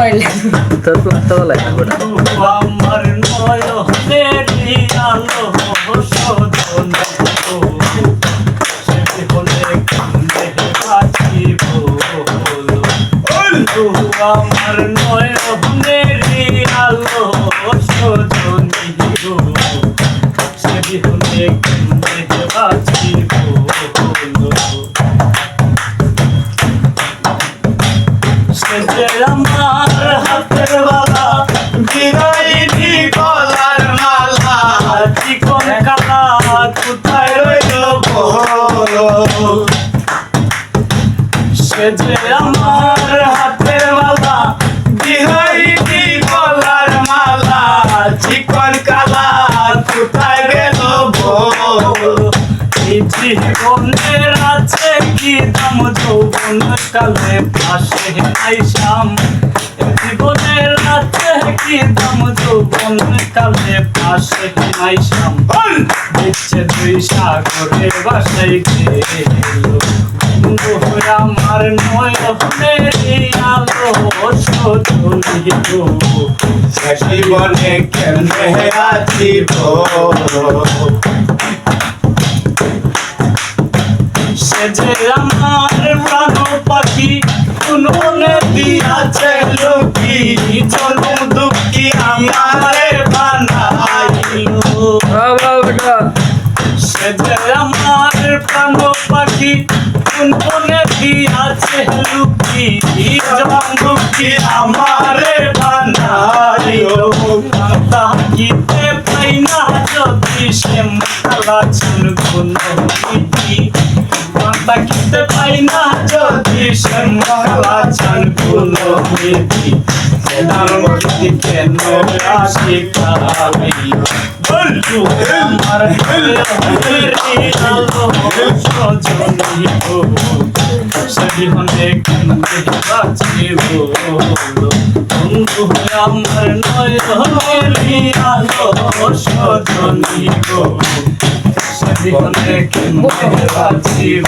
পারলেন তোর প্লাস্টার লাগে না গোটা আমার নয়নের আলো সজন সে হলে কান্দে আমার নয়নের আলো সজন সে হলে কান্দে বাঁচিব যে আমার হাতের বালা বিদায়নি গলার মালা চিকন কালা কোথায় গেল জীবনের আছে কি দাম? যৌবন কালে পাশে আইসাম। জীবনের আছে কি দাম? যৌবন কালে পাশে আইসাম। দিচ্ছে দুই সাগরে বাসাই গেল। আমার নয় আলো, সজনী গো জীবনে কেমনে আছি বলো সে যে আমার প্রাণ পাখি উনুনে দিয়াছে লুকি জন্ম দুঃখী আমারে বানাইলো সে যে আমার প্রাণ পাখি উনুনে দিয়াছে লুকি দুঃখী আমারে বানাইলো তাকিতে পাই না যদি সে মালা চুন গুণ তাকিতে পাই না যদি সে মালা চান সেনার মধ্যে কেন আসি কালাই বলু আমার আলো গো সবই হলে কেন বাঁচিব বন্ধু আমার নয় আলো সজনী গো সবই হলে কেন বাঁচিব